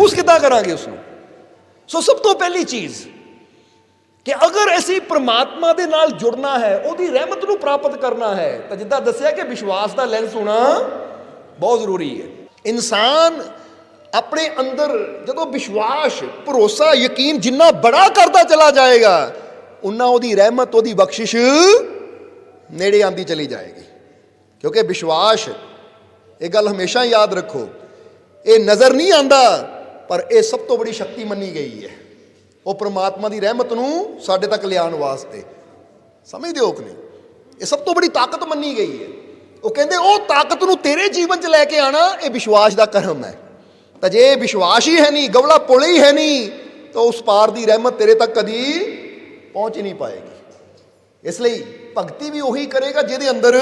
ਮਹਿਸੂਸ ਕਿੱਦਾਂ ਕਰਾਂਗੇ ਉਸ ਨੂੰ ਸੋ ਸਭ ਤੋਂ ਪਹਿਲੀ ਚੀਜ਼ ਕਿ ਅਗਰ ਅਸੀਂ ਪ੍ਰਮਾਤਮਾ ਦੇ ਨਾਲ ਜੁੜਨਾ ਹੈ ਉਹਦੀ ਰਹਿਮਤ ਨੂੰ ਪ੍ਰਾਪਤ ਕਰਨਾ ਹੈ ਤਾਂ ਜਿੱਦਾਂ ਦੱਸਿਆ ਕਿ ਵਿਸ਼ਵਾਸ ਦਾ ਲੈਂਸ ਹੋਣਾ ਬਹੁਤ ਜ਼ਰੂਰੀ ਹੈ ਇਨਸਾਨ ਆਪਣੇ ਅੰਦਰ ਜਦੋਂ ਵਿਸ਼ਵਾਸ ਭਰੋਸਾ ਯਕੀਨ ਜਿੰਨਾ ਬੜਾ ਕਰਦਾ ਚਲਾ ਜਾਏਗਾ ਉਨਾ ਉਹਦੀ ਰਹਿਮਤ ਉਹਦੀ ਬਖਸ਼ਿਸ਼ ਨੇੜੇ ਆਂਦੀ ਚਲੀ ਜਾਏਗੀ ਕਿਉਂਕਿ ਵਿਸ਼ਵਾਸ ਇਹ ਗੱਲ ਹਮੇਸ਼ਾ ਯਾਦ ਰੱਖੋ ਇਹ ਨਜ਼ਰ ਨਹੀਂ ਆਂਦਾ ਪਰ ਇਹ ਸਭ ਤੋਂ ਬੜੀ ਸ਼ਕਤੀ ਮੰਨੀ ਗਈ ਹੈ। ਉਹ ਪ੍ਰਮਾਤਮਾ ਦੀ ਰਹਿਮਤ ਨੂੰ ਸਾਡੇ ਤੱਕ ਲਿਆਉਣ ਵਾਸਤੇ। ਸਮਝਦੇ ਹੋ ਕਿ ਨਹੀਂ? ਇਹ ਸਭ ਤੋਂ ਬੜੀ ਤਾਕਤ ਮੰਨੀ ਗਈ ਹੈ। ਉਹ ਕਹਿੰਦੇ, ਉਹ ਤਾਕਤ ਨੂੰ ਤੇਰੇ ਜੀਵਨ 'ਚ ਲੈ ਕੇ ਆਣਾ ਇਹ ਵਿਸ਼ਵਾਸ ਦਾ ਕਰਮ ਹੈ। ਤਾਂ ਜੇ ਵਿਸ਼ਵਾਸ ਹੀ ਹੈ ਨਹੀਂ, ਗਵਲਾ ਪੁਲ ਹੀ ਹੈ ਨਹੀਂ, ਤਾਂ ਉਸ ਪਾਰ ਦੀ ਰਹਿਮਤ ਤੇਰੇ ਤੱਕ ਕਦੀ ਪਹੁੰਚ ਹੀ ਨਹੀਂ ਪਾਏਗੀ। ਇਸ ਲਈ ਭਗਤੀ ਵੀ ਉਹੀ ਕਰੇਗਾ ਜਿਹਦੇ ਅੰਦਰ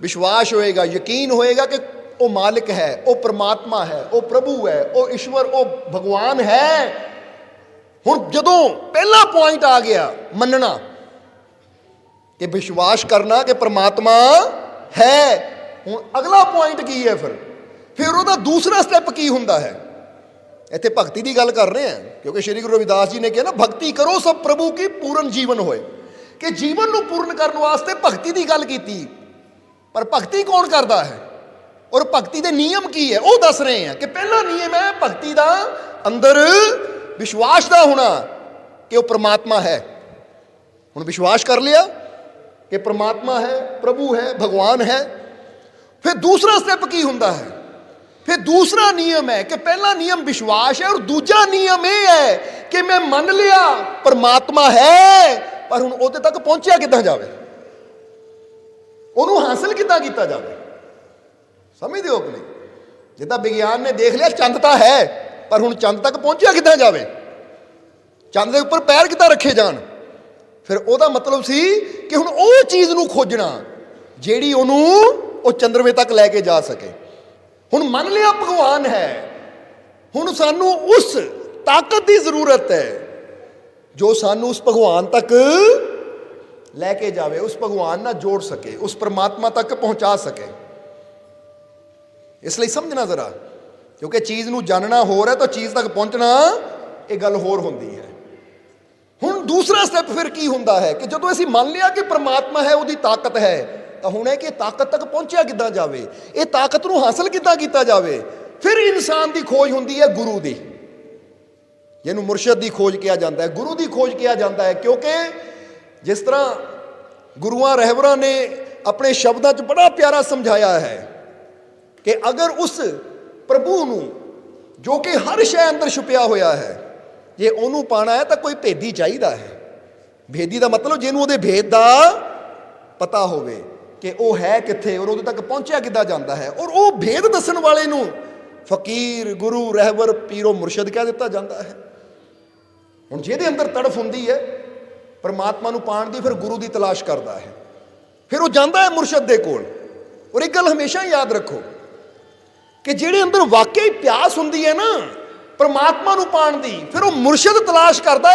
ਵਿਸ਼ਵਾਸ ਹੋਏਗਾ, ਯਕੀਨ ਹੋਏਗਾ ਕਿ ਉਹ ਮਾਲਿਕ ਹੈ, ਉਹ ਪ੍ਰਮਾਤਮਾ ਹੈ, ਉਹ ਪ੍ਰਭੂ ਹੈ, ਉਹ ਈਸ਼ਵਰ, ਉਹ ਭਗਵਾਨ ਹੈ। ਹੁਣ ਜਦੋਂ ਪਹਿਲਾ ਪੁਆਇੰਟ ਆ ਗਿਆ ਮੰਨਣਾ ਕਿ ਵਿਸ਼ਵਾਸ ਕਰਨਾ ਕਿ ਪ੍ਰਮਾਤਮਾ ਹੈ, ਹੁਣ ਅਗਲਾ ਪੁਆਇੰਟ ਕੀ ਹੈ ਫਿਰ? ਫਿਰ ਉਹਦਾ ਦੂਸਰਾ ਸਟੈਪ ਕੀ ਹੁੰਦਾ ਹੈ? ਇੱਥੇ ਭਗਤੀ ਦੀ ਗੱਲ ਕਰ ਰਹੇ ਹਾਂ, ਕਿਉਂਕਿ ਸ਼੍ਰੀ ਗੁਰੂ ਰਵਿਦਾਸ ਜੀ ਨੇ ਕਿਹਾ ਨਾ, ਭਗਤੀ ਕਰੋ ਸਭ ਪ੍ਰਭੂ ਕੀ ਪੂਰਨ ਜੀਵਨ ਹੋਏ। ਕਿ ਜੀਵਨ ਨੂੰ ਪੂਰਨ ਕਰਨ ਵਾਸਤੇ ਭਗਤੀ ਦੀ ਗੱਲ ਕੀਤੀ। ਪਰ ਭਗਤੀ ਕੌਣ ਕਰਦਾ ਹੈ? ਔਰ ਭਗਤੀ ਦੇ ਨਿਯਮ ਕੀ ਹੈ? ਉਹ ਦੱਸ ਰਹੇ ਹਾਂ ਕਿ ਪਹਿਲਾ ਨਿਯਮ ਹੈ ਭਗਤੀ ਦਾ ਅੰਦਰ ਵਿਸ਼ਵਾਸ ਦਾ ਹੋਣਾ ਕਿ ਉਹ ਪ੍ਰਮਾਤਮਾ ਹੈ। ਹੁਣ ਵਿਸ਼ਵਾਸ ਕਰ ਲਿਆ ਕਿ ਪ੍ਰਮਾਤਮਾ ਹੈ, ਪ੍ਰਭੂ ਹੈ, ਭਗਵਾਨ ਹੈ। ਫਿਰ ਦੂਸਰਾ ਸਟੈਪ ਕੀ ਹੁੰਦਾ ਹੈ? ਫਿਰ ਦੂਸਰਾ ਨਿਯਮ ਹੈ ਕਿ ਪਹਿਲਾ ਨਿਯਮ ਵਿਸ਼ਵਾਸ ਹੈ ਔਰ ਦੂਜਾ ਨਿਯਮ ਇਹ ਹੈ ਕਿ ਮੈਂ ਮੰਨ ਲਿਆ ਪ੍ਰਮਾਤਮਾ ਹੈ, ਪਰ ਹੁਣ ਉਹਦੇ ਤੱਕ ਪਹੁੰਚਿਆ ਕਿੱਦਾਂ ਜਾਵੇ? ਉਹਨੂੰ ਹਾਸਲ ਕਿੱਦਾਂ ਕੀਤਾ ਜਾਵੇ? ਸਮਝਦੇ ਹੋ ਕਿ ਨਹੀਂ? ਜਿੱਦਾਂ ਵਿਗਿਆਨ ਨੇ ਦੇਖ ਲਿਆ, ਚੰਦ ਤਾਂ ਹੈ, ਪਰ ਹੁਣ ਚੰਦ ਤੱਕ ਪਹੁੰਚਿਆ ਕਿੱਦਾਂ ਜਾਵੇ? ਚੰਦ ਦੇ ਉੱਪਰ ਪੈਰ ਕਿੱਦਾਂ ਰੱਖੇ ਜਾਣ? ਫਿਰ ਉਹਦਾ ਮਤਲਬ ਸੀ ਕਿ ਹੁਣ ਉਹ ਚੀਜ਼ ਨੂੰ ਖੋਜਣਾ, ਜਿਹੜੀ ਉਹਨੂੰ ਉਹ ਚੰਦਰਮੇ ਤੱਕ ਲੈ ਕੇ ਜਾ ਸਕੇ। ਹੁਣ ਮੰਨ ਲਿਆ ਭਗਵਾਨ ਹੈ, ਹੁਣ ਸਾਨੂੰ ਉਸ ਤਾਕਤ ਦੀ ਜ਼ਰੂਰਤ ਹੈ, ਜੋ ਸਾਨੂੰ ਉਸ ਭਗਵਾਨ ਤੱਕ ਲੈ ਕੇ ਜਾਵੇ, ਉਸ ਭਗਵਾਨ ਨਾਲ ਜੋੜ ਸਕੇ, ਉਸ ਪਰਮਾਤਮਾ ਤੱਕ ਪਹੁੰਚਾ ਸਕੇ। ਇਸ ਲਈ ਸਮਝਣਾ ਜ਼ਰਾ, ਕਿਉਂਕਿ ਚੀਜ਼ ਨੂੰ ਜਾਣਨਾ ਹੋਰ ਹੈ ਤਾਂ ਚੀਜ਼ ਤੱਕ ਪਹੁੰਚਣਾ ਇਹ ਗੱਲ ਹੋਰ ਹੁੰਦੀ ਹੈ। ਹੁਣ ਦੂਸਰਾ ਸਟੈਪ ਫਿਰ ਕੀ ਹੁੰਦਾ ਹੈ ਕਿ ਜਦੋਂ ਅਸੀਂ ਮੰਨ ਲਿਆ ਕਿ ਪ੍ਰਮਾਤਮਾ ਹੈ, ਉਹਦੀ ਤਾਕਤ ਹੈ, ਤਾਂ ਹੁਣ ਹੈ ਕਿ ਤਾਕਤ ਤੱਕ ਪਹੁੰਚਿਆ ਕਿੱਦਾਂ ਜਾਵੇ? ਇਹ ਤਾਕਤ ਨੂੰ ਹਾਸਲ ਕਿੱਦਾਂ ਕੀਤਾ ਜਾਵੇ? ਫਿਰ ਇਨਸਾਨ ਦੀ ਖੋਜ ਹੁੰਦੀ ਹੈ ਗੁਰੂ ਦੀ। ਜਿਹਨੂੰ ਮੁਰਸ਼ਦ ਦੀ ਖੋਜ ਕਿਹਾ ਜਾਂਦਾ ਹੈ, ਗੁਰੂ ਦੀ ਖੋਜ ਕਿਹਾ ਜਾਂਦਾ ਹੈ, ਕਿਉਂਕਿ ਜਿਸ ਤਰ੍ਹਾਂ ਗੁਰੂਆਂ ਰਹਿਬਰਾਂ ਨੇ ਆਪਣੇ ਸ਼ਬਦਾਂ 'ਚ ਬੜਾ ਪਿਆਰਾ ਸਮਝਾਇਆ ਹੈ ਕਿ ਅਗਰ ਉਸ ਪ੍ਰਭੂ ਨੂੰ, ਜੋ ਕਿ ਹਰ ਸ਼ੈ ਅੰਦਰ ਛੁਪਿਆ ਹੋਇਆ ਹੈ, ਜੇ ਉਹਨੂੰ ਪਾਣਾ ਹੈ ਤਾਂ ਕੋਈ ਭੇਦੀ ਚਾਹੀਦਾ ਹੈ। ਭੇਦੀ ਦਾ ਮਤਲਬ ਜਿਹਨੂੰ ਉਹਦੇ ਭੇਦ ਦਾ ਪਤਾ ਹੋਵੇ ਕਿ ਉਹ ਹੈ ਕਿੱਥੇ ਔਰ ਉਹਦੇ ਤੱਕ ਪਹੁੰਚਿਆ ਕਿੱਦਾਂ ਜਾਂਦਾ ਹੈ ਔਰ ਉਹ ਭੇਦ ਦੱਸਣ ਵਾਲੇ ਨੂੰ ਫਕੀਰ, ਗੁਰੂ, ਰਹਿਬਰ, ਪੀਰੋ, ਮੁਰਸ਼ਿਦ ਕਹਿ ਦਿੱਤਾ ਜਾਂਦਾ ਹੈ। ਹੁਣ ਜਿਹਦੇ ਅੰਦਰ ਤੜਫ ਹੁੰਦੀ ਹੈ, ਪਰਮਾਤਮਾ ਨੂੰ ਪਾਣ ਦੀ ਫਿਰ ਗੁਰੂ ਦੀ ਤਲਾਸ਼ ਕਰਦਾ ਹੈ। ਫਿਰ ਉਹ ਜਾਂਦਾ ਹੈ ਮੁਰਸ਼ਿਦ ਦੇ ਕੋਲ। ਔਰ ਇੱਕ ਗੱਲ ਹਮੇਸ਼ਾ ਯਾਦ ਰੱਖੋ ਕਿ ਜਿਹੜੇ ਅੰਦਰ ਵਾਕਈ ਪਿਆਸ ਹੁੰਦੀ ਹੈ ਨਾ, ਪਰਮਾਤਮਾ ਨੂੰ ਪਾਣ ਦੀ, ਫਿਰ ਉਹ ਮੁਰਸ਼ਿਦ ਤਲਾਸ਼ ਕਰਦਾ,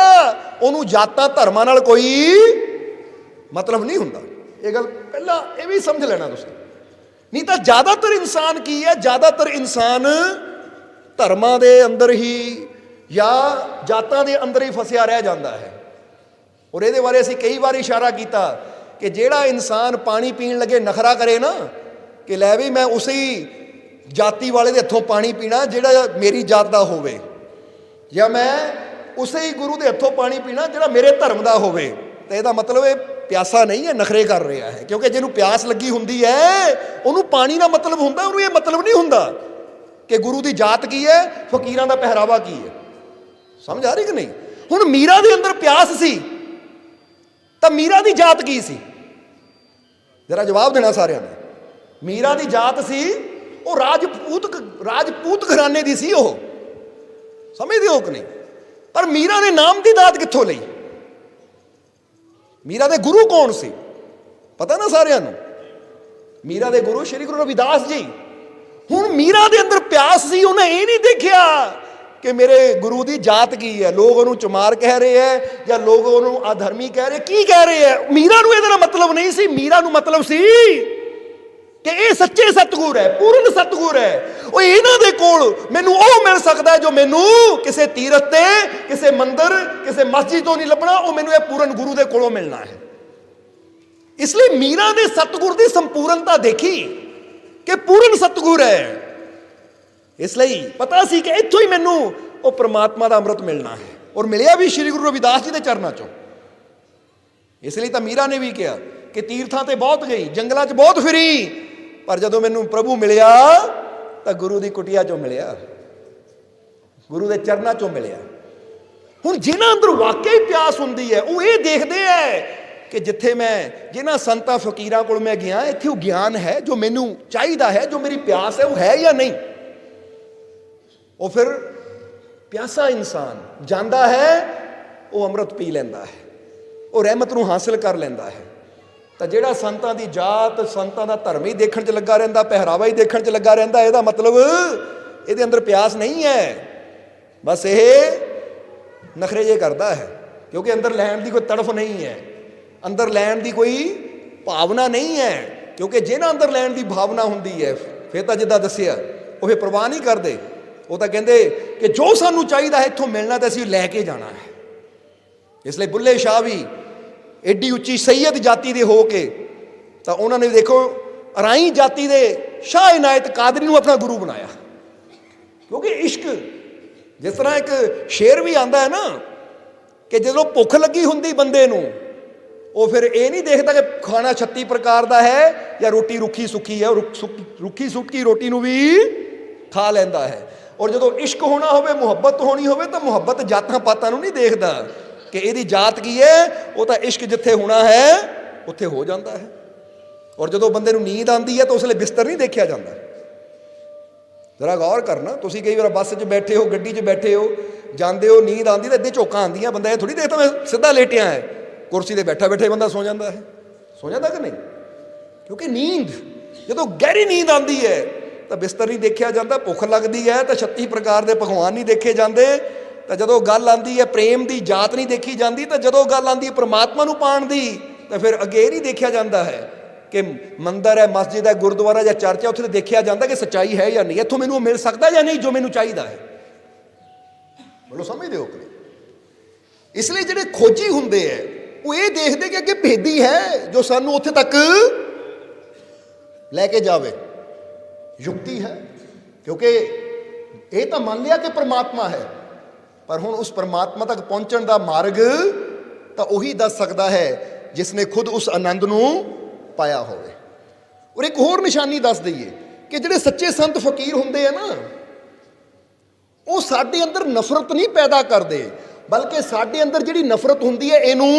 ਉਹਨੂੰ ਜਾਤਾਂ ਧਰਮਾਂ ਨਾਲ ਕੋਈ ਮਤਲਬ ਨਹੀਂ ਹੁੰਦਾ। ਇਹ ਗੱਲ ਪਹਿਲਾਂ ਇਹ ਵੀ ਸਮਝ ਲੈਣਾ ਤੁਸੀਂ। ਨਹੀਂ ਤਾਂ ਜ਼ਿਆਦਾਤਰ ਇਨਸਾਨ ਕੀ ਹੈ? ਜ਼ਿਆਦਾਤਰ ਇਨਸਾਨ ਧਰਮਾਂ ਦੇ ਅੰਦਰ ਹੀ ਜਾਂ ਜਾਤਾਂ ਦੇ ਅੰਦਰ ਹੀ ਫਸਿਆ ਰਹਿ ਜਾਂਦਾ ਹੈ। ਔਰ ਇਹਦੇ ਬਾਰੇ ਅਸੀਂ ਕਈ ਵਾਰ ਇਸ਼ਾਰਾ ਕੀਤਾ ਕਿ ਜਿਹੜਾ ਇਨਸਾਨ ਪਾਣੀ ਪੀਣ ਲੱਗੇ, ਨਖਰਾ ਕਰੇ ਨਾ, ਕਿ ਲੈ ਵੀ ਮੈਂ ਉਸੇ ਜਾਤੀ ਵਾਲੇ ਦੇ ਹੱਥੋਂ ਪਾਣੀ ਪੀਣਾ ਜਿਹੜਾ ਮੇਰੀ ਜਾਤ ਦਾ ਹੋਵੇ। ਜਾਂ ਮੈਂ ਉਸੇ ਹੀ ਗੁਰੂ ਦੇ ਹੱਥੋਂ ਪਾਣੀ ਪੀਣਾ ਜਿਹੜਾ ਮੇਰੇ ਧਰਮ ਦਾ ਹੋਵੇ। ਤੇ ਇਹਦਾ ਮਤਲਬ ਇਹ ਪਿਆਸਾ ਨਹੀਂ ਹੈ, ਨਖਰੇ ਕਰ ਰਿਹਾ ਹੈ। ਕਿਉਂਕਿ ਜਿਹਨੂੰ ਪਿਆਸ ਲੱਗੀ ਹੁੰਦੀ ਹੈ, ਉਹਨੂੰ ਪਾਣੀ ਦਾ ਮਤਲਬ ਹੁੰਦਾ, ਉਹਨੂੰ ਇਹ ਮਤਲਬ ਨਹੀਂ ਹੁੰਦਾ ਕਿ ਗੁਰੂ ਦੀ ਜਾਤ ਕੀ ਹੈ, ਫਕੀਰਾਂ ਦਾ ਪਹਿਰਾਵਾ ਕੀ ਹੈ। ਸਮਝ ਆ ਰਹੀ ਕਿ ਨਹੀਂ? ਹੁਣ ਮੀਰਾ ਦੇ ਅੰਦਰ ਪਿਆਸ ਸੀ, ਤਾਂ ਮੀਰਾ ਦੀ ਜਾਤ ਕੀ ਸੀ? ਜਰਾ ਜਵਾਬ ਦੇਣਾ ਸਾਰਿਆਂ ਨੇ। ਮੀਰਾ ਦੀ ਜਾਤ ਸੀ ਉਹ ਰਾਜਪੂਤ ਰਾਜਪੂਤ ਘਰਾਣੇ ਦੀ ਸੀ ਉਹ। ਸਮਝਦੇ ਹੋ ਕਿ ਨਹੀਂ? ਪਰ ਮੀਰਾ ਨੇ ਨਾਮ ਦੀ ਦਾਤ ਕਿੱਥੋਂ ਲਈ? ਮੀਰਾ ਦੇ ਗੁਰੂ ਕੌਣ ਸੀ? ਪਤਾ ਨਾ ਸਾਰਿਆਂ ਨੂੰ? ਮੀਰਾ ਦੇ ਗੁਰੂ ਸ਼੍ਰੀ ਗੁਰੂ ਰਵਿਦਾਸ ਜੀ। ਹੁਣ ਮੀਰਾ ਦੇ ਅੰਦਰ ਪਿਆਸ ਸੀ, ਉਹਨੇ ਇਹ ਨਹੀਂ ਦੇਖਿਆ ਕਿ ਮੇਰੇ ਗੁਰੂ ਦੀ ਜਾਤ ਕੀ ਹੈ? ਲੋਕ ਉਹਨੂੰ ਚਮਾਰ ਕਹਿ ਰਹੇ ਹੈ ਜਾਂ ਲੋਕ ਉਹਨੂੰ ਆਧਰਮੀ ਕਹਿ ਰਹੇ? ਕੀ ਕਹਿ ਰਹੇ ਹੈ? ਮੀਰਾ ਨੂੰ ਇਹਦਾ ਮਤਲਬ ਨਹੀਂ ਸੀ। ਮੀਰਾ ਨੂੰ ਮਤਲਬ ਸੀ ਕਿ ਇਹ ਸੱਚੇ ਸਤਗੁਰ ਹੈ, ਪੂਰਨ ਸਤਗੁਰ ਹੈ। ਉਹ ਇਹਨਾਂ ਦੇ ਕੋਲ ਮੈਨੂੰ ਉਹ ਮਿਲ ਸਕਦਾ ਜੋ ਮੈਨੂੰ ਕਿਸੇ ਤੀਰਥ ਤੇ, ਕਿਸੇ ਮੰਦਰ, ਕਿਸੇ ਮਸਜਿਦ ਤੋਂ ਨਹੀਂ ਲੱਭਣਾ, ਉਹ ਮੈਨੂੰ ਇਹ ਪੂਰਨ ਗੁਰੂ ਦੇ ਕੋਲੋਂ ਮਿਲਣਾ ਹੈ। ਇਸ ਲਈ ਮੀਰਾ ਨੇ ਸਤਗੁਰ ਦੀ ਸੰਪੂਰਨਤਾ ਦੇਖੀ ਕਿ ਪੂਰਨ ਸਤਗੁਰ ਹੈ। ਇਸ ਲਈ ਪਤਾ ਸੀ ਕਿ ਇੱਥੋਂ ਹੀ ਮੈਨੂੰ ਉਹ ਪ੍ਰਮਾਤਮਾ ਦਾ ਅੰਮ੍ਰਿਤ ਮਿਲਣਾ ਹੈ ਔਰ ਮਿਲਿਆ ਵੀ ਸ੍ਰੀ ਗੁਰੂ ਰਵਿਦਾਸ ਜੀ ਦੇ ਚਰਨਾਂ ਚੋਂ। ਇਸ ਲਈ ਤਾਂ ਮੀਰਾ ਨੇ ਵੀ ਕਿਹਾ ਕਿ ਤੀਰਥਾਂ ਤੇ ਬਹੁਤ ਗਈ, ਜੰਗਲਾਂ 'ਚ ਬਹੁਤ ਫਿਰੀ ਪਰ ਜਦੋਂ ਮੈਨੂੰ ਪ੍ਰਭੂ ਮਿਲਿਆ, ਤਾਂ ਗੁਰੂ ਦੀ ਕੁਟਿਆ 'ਚੋਂ ਮਿਲਿਆ। ਗੁਰੂ ਦੇ ਚਰਨਾਂ 'ਚੋਂ ਮਿਲਿਆ। ਹੁਣ ਜਿਨ੍ਹਾਂ ਅੰਦਰ ਵਾਕਈ ਪਿਆਸ ਹੁੰਦੀ ਹੈ, ਉਹ ਇਹ ਦੇਖਦੇ ਐ ਕਿ ਜਿੱਥੇ ਮੈਂ, ਜਿਨ੍ਹਾਂ ਸੰਤਾਂ ਫਕੀਰਾਂ ਕੋਲ ਮੈਂ ਗਿਆ, ਇੱਥੇ ਉਹ ਗਿਆਨ ਹੈ, ਜੋ ਮੈਨੂੰ ਚਾਹੀਦਾ ਹੈ, ਜੋ ਮੇਰੀ ਪਿਆਸ ਹੈ, ਉਹ ਹੈ ਜਾਂ ਨਹੀਂ। ਉਹ ਫਿਰ ਪਿਆਸਾ ਇਨਸਾਨ ਜਾਂਦਾ ਹੈ, ਉਹ ਅੰਮ੍ਰਿਤ ਪੀ ਲੈਂਦਾ ਹੈ, ਉਹ ਰਹਿਮਤ ਨੂੰ ਹਾਸਲ ਕਰ ਲੈਂਦਾ ਹੈ। ਤਾਂ ਜਿਹੜਾ ਸੰਤਾਂ ਦੀ ਜਾਤ ਸੰਤਾਂ ਦਾ ਧਰਮ ਹੀ ਦੇਖਣ 'ਚ ਲੱਗਾ ਰਹਿੰਦਾ, ਪਹਿਰਾਵਾ ਹੀ ਦੇਖਣ 'ਚ ਲੱਗਾ ਰਹਿੰਦਾ, ਇਹਦਾ ਮਤਲਬ ਇਹਦੇ ਅੰਦਰ ਪਿਆਸ ਨਹੀਂ ਹੈ। ਬਸ ਇਹ ਨਖਰੇ ਜੇ ਕਰਦਾ ਹੈ, ਕਿਉਂਕਿ ਅੰਦਰ ਲੈਣ ਦੀ ਕੋਈ ਤੜਫ ਨਹੀਂ ਹੈ। ਅੰਦਰ ਲੈਣ ਦੀ ਕੋਈ ਭਾਵਨਾ ਨਹੀਂ ਹੈ, ਕਿਉਂਕਿ ਜਿਹਨਾਂ ਅੰਦਰ ਲੈਣ ਦੀ ਭਾਵਨਾ ਹੁੰਦੀ ਹੈ, ਫਿਰ ਤਾਂ ਜਿੱਦਾਂ ਦੱਸਿਆ, ਉਹ ਫਿਰ ਪ੍ਰਵਾਹ ਨਹੀਂ ਕਰਦੇ। ਉਹ ਤਾਂ ਕਹਿੰਦੇ ਕਿ ਜੋ ਸਾਨੂੰ ਚਾਹੀਦਾ ਹੈ, ਇੱਥੋਂ ਮਿਲਣਾ ਤਾਂ ਅਸੀਂ ਲੈ ਕੇ ਜਾਣਾ ਹੈ। ਇਸ ਲਈ ਬੁੱਲੇ ਸ਼ਾਹ ਵੀ ਐਡੀ ਉੱਚੀ ਸੈਯਦ ਜਾਤੀ ਦੇ ਹੋ ਕੇ, ਤਾਂ ਉਹਨਾਂ ਨੇ ਦੇਖੋ ਅਰਾਈ ਜਾਤੀ ਦੇ ਸ਼ਾਹ ਇਨਾਇਤ ਕਾਦਰੀ ਨੂੰ ਆਪਣਾ ਗੁਰੂ ਬਣਾਇਆ। ਕਿਉਂਕਿ ਇਸ਼ਕ, ਜਿਸ ਤਰ੍ਹਾਂ ਇੱਕ ਸ਼ੇਰ ਵੀ ਆਂਦਾ ਹੈ ਨਾ, ਕਿ ਜਦੋਂ ਭੁੱਖ ਲੱਗੀ ਹੁੰਦੀ ਬੰਦੇ ਨੂੰ, ਉਹ ਫਿਰ ਇਹ ਨਹੀਂ ਦੇਖਦਾ ਕਿ ਖਾਣਾ 36 ਪ੍ਰਕਾਰ ਦਾ ਹੈ ਜਾਂ ਰੋਟੀ ਰੁੱਖੀ ਸੁੱਕੀ ਹੈ ਰੁੱਖ- ਸੁੱਕ- ਰੁੱਖੀ ਸੁੱਕੀ ਰੋਟੀ ਨੂੰ ਵੀ ਖਾ ਲੈਂਦਾ ਹੈ। ਔਰ ਜਦੋਂ ਇਸ਼ਕ ਹੋਣਾ ਹੋਵੇ, ਮੁਹੱਬਤ ਹੋਣੀ ਹੋਵੇ, ਤਾਂ ਮੁਹੱਬਤ ਜਾਤਾਂ ਪਾਤਾਂ ਨੂੰ ਨਹੀਂ ਦੇਖਦਾ। ਕਿ ਇਹਦੀ ਜਾਤ ਕੀ ਹੈ? ਉਹ ਤਾਂ ਇਸ਼ਕ ਜਿੱਥੇ ਹੋਣਾ ਹੈ, ਉੱਥੇ ਹੋ ਜਾਂਦਾ ਹੈ। ਔਰ ਜਦੋਂ ਬੰਦੇ ਨੂੰ ਨੀਂਦ ਆਉਂਦੀ ਹੈ ਤਾਂ ਉਸ ਲਈ ਬਿਸਤਰ ਨਹੀਂ ਦੇਖਿਆ ਜਾਂਦਾ। ਜ਼ਰਾ ਗੌਰ ਕਰਨਾ, ਤੁਸੀਂ ਕਈ ਵਾਰ ਬੱਸ 'ਚ ਬੈਠੇ ਹੋ, ਗੱਡੀ 'ਚ ਬੈਠੇ ਹੋ, ਜਾਂਦੇ ਹੋ, ਨੀਂਦ ਆਉਂਦੀ ਤਾਂ ਇੱਦੇ ਝੋਕਾਂ ਆਉਂਦੀਆਂ, ਬੰਦਾ ਇਹ ਥੋੜੀ ਦੇਖਦਾ, ਮੈਂ ਸਿੱਧਾ ਲੇਟਿਆ ਹੈ। ਕੁਰਸੀ ਤੇ ਬੈਠਾ ਬੈਠੇ ਬੰਦਾ ਸੌ ਜਾਂਦਾ ਹੈ। ਸੌ ਜਾਂਦਾ ਕਿ ਨਹੀਂ? ਕਿਉਂਕਿ ਨੀਂਦ, ਜਦੋਂ ਗਹਿਰੀ ਨੀਂਦ ਆਉਂਦੀ ਹੈ, ਤਾਂ ਬਿਸਤਰ ਨਹੀਂ ਦੇਖਿਆ ਜਾਂਦਾ, ਭੁੱਖ ਲੱਗਦੀ ਹੈ, ਤਾਂ 36 ਪ੍ਰਕਾਰ ਦੇ ਪਕਵਾਨ ਨਹੀਂ ਦੇਖੇ ਜਾਂਦੇ। ਤਾਂ ਜਦੋਂ ਗੱਲ ਆਉਂਦੀ ਹੈ ਪ੍ਰੇਮ ਦੀ ਜਾਤ ਨਹੀਂ ਦੇਖੀ ਜਾਂਦੀ, ਤਾਂ ਜਦੋਂ ਗੱਲ ਆਉਂਦੀ ਹੈ ਪ੍ਰਮਾਤਮਾ ਨੂੰ ਪਾਣ ਦੀ, ਤਾਂ ਫਿਰ ਅਗੇਰ ਹੀ ਦੇਖਿਆ ਜਾਂਦਾ ਹੈ ਕਿ ਮੰਦਰ ਹੈ, ਮਸਜਿਦ ਹੈ, ਗੁਰਦੁਆਰਾ ਜਾਂ ਚਰਚ ਹੈ, ਉੱਥੇ ਦੇਖਿਆ ਜਾਂਦਾ ਕਿ ਸੱਚਾਈ ਹੈ ਜਾਂ ਨਹੀਂ। ਇੱਥੋਂ ਮੈਨੂੰ ਉਹ ਮਿਲ ਸਕਦਾ ਜਾਂ ਨਹੀਂ ਜੋ ਮੈਨੂੰ ਚਾਹੀਦਾ ਹੈ। ਬੋਲੋ, ਸਮਝਦੇ ਹੋ ਕਿ ਇਸ ਲਈ ਜਿਹੜੇ ਖੋਜੀ ਹੁੰਦੇ ਐ ਉਹ ਇਹ ਦੇਖਦੇ ਕਿ ਅੱਗੇ ਭੇਦੀ ਹੈ ਜੋ ਸਾਨੂੰ ਉੱਥੇ ਤੱਕ ਲੈ ਕੇ ਜਾਵੇ। ਯੁਕਤੀ ਹੈ, ਕਿਉਂਕਿ ਇਹ ਤਾਂ ਮੰਨ ਲਿਆ ਕਿ ਪ੍ਰਮਾਤਮਾ ਹੈ। ਪਰ ਹੁਣ ਉਸ ਪਰਮਾਤਮਾ ਤੱਕ ਪਹੁੰਚਣ ਦਾ ਮਾਰਗ ਤਾਂ ਉਹੀ ਦੱਸ ਸਕਦਾ ਹੈ, ਜਿਸ ਨੇ ਖੁਦ ਉਸ ਆਨੰਦ ਨੂੰ ਪਾਇਆ ਹੋਵੇ। ਔਰ ਇੱਕ ਹੋਰ ਨਿਸ਼ਾਨੀ ਦੱਸ ਦਈਏ ਕਿ ਜਿਹੜੇ ਸੱਚੇ ਸੰਤ ਫਕੀਰ ਹੁੰਦੇ ਆ ਨਾ, ਉਹ ਸਾਡੇ ਅੰਦਰ ਨਫ਼ਰਤ ਨਹੀਂ ਪੈਦਾ ਕਰਦੇ, ਬਲਕਿ ਸਾਡੇ ਅੰਦਰ ਜਿਹੜੀ ਨਫ਼ਰਤ ਹੁੰਦੀ ਹੈ, ਇਹਨੂੰ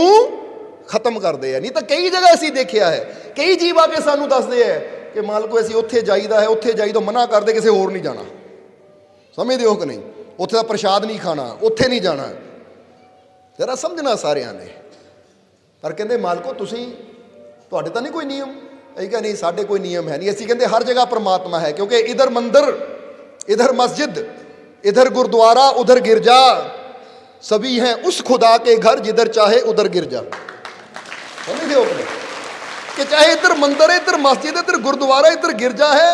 ਖਤਮ ਕਰਦੇ ਆ। ਨਹੀਂ ਤਾਂ ਕਈ ਜਗ੍ਹਾ ਅਸੀਂ ਦੇਖਿਆ ਹੈ, ਕਈ ਜੀਵ ਆ ਕੇ ਸਾਨੂੰ ਦੱਸਦੇ ਆ ਕਿ ਮਾਲਕੋ, ਅਸੀਂ ਉੱਥੇ ਜਾਈਦਾ ਹੈ, ਉੱਥੇ ਜਾਈਦਾ, ਮਨਾ ਕਰਦੇ, ਕਿਸੇ ਹੋਰ ਨਹੀਂ ਜਾਣਾ। ਸਮਝਦੇ ਹੋ ਕਿ ਨਹੀਂ? ਉੱਥੇ ਦਾ ਪ੍ਰਸ਼ਾਦ ਨਹੀਂ ਖਾਣਾ ਉੱਥੇ ਨਹੀਂ ਜਾਣਾ ਜਰਾ ਸਮਝਣਾ ਸਾਰਿਆਂ ਨੇ ਪਰ ਕਹਿੰਦੇ ਮਾਲਕੋ ਤੁਸੀਂ ਤੁਹਾਡੇ ਤਾਂ ਨਹੀਂ ਕੋਈ ਨਿਯਮ ਅਸੀਂ ਕਹਿੰਦੇ ਨਹੀਂ ਸਾਡੇ ਕੋਈ ਨਿਯਮ ਹੈ ਨਹੀਂ ਅਸੀਂ ਕਹਿੰਦੇ ਹਰ ਜਗ੍ਹਾ ਪ੍ਰਮਾਤਮਾ ਹੈ ਕਿਉਂਕਿ ਇਧਰ ਮੰਦਰ इधर मस्जिद इधर गुरुद्वारा उधर गिरजा सभी हैं उस खुदा के घर जिधर चाहे उधर गिर जा समझे हो अपने कि चाहे इधर मंदिर है इधर मस्जिद है इधर गुरुद्वारा इधर गिरजा है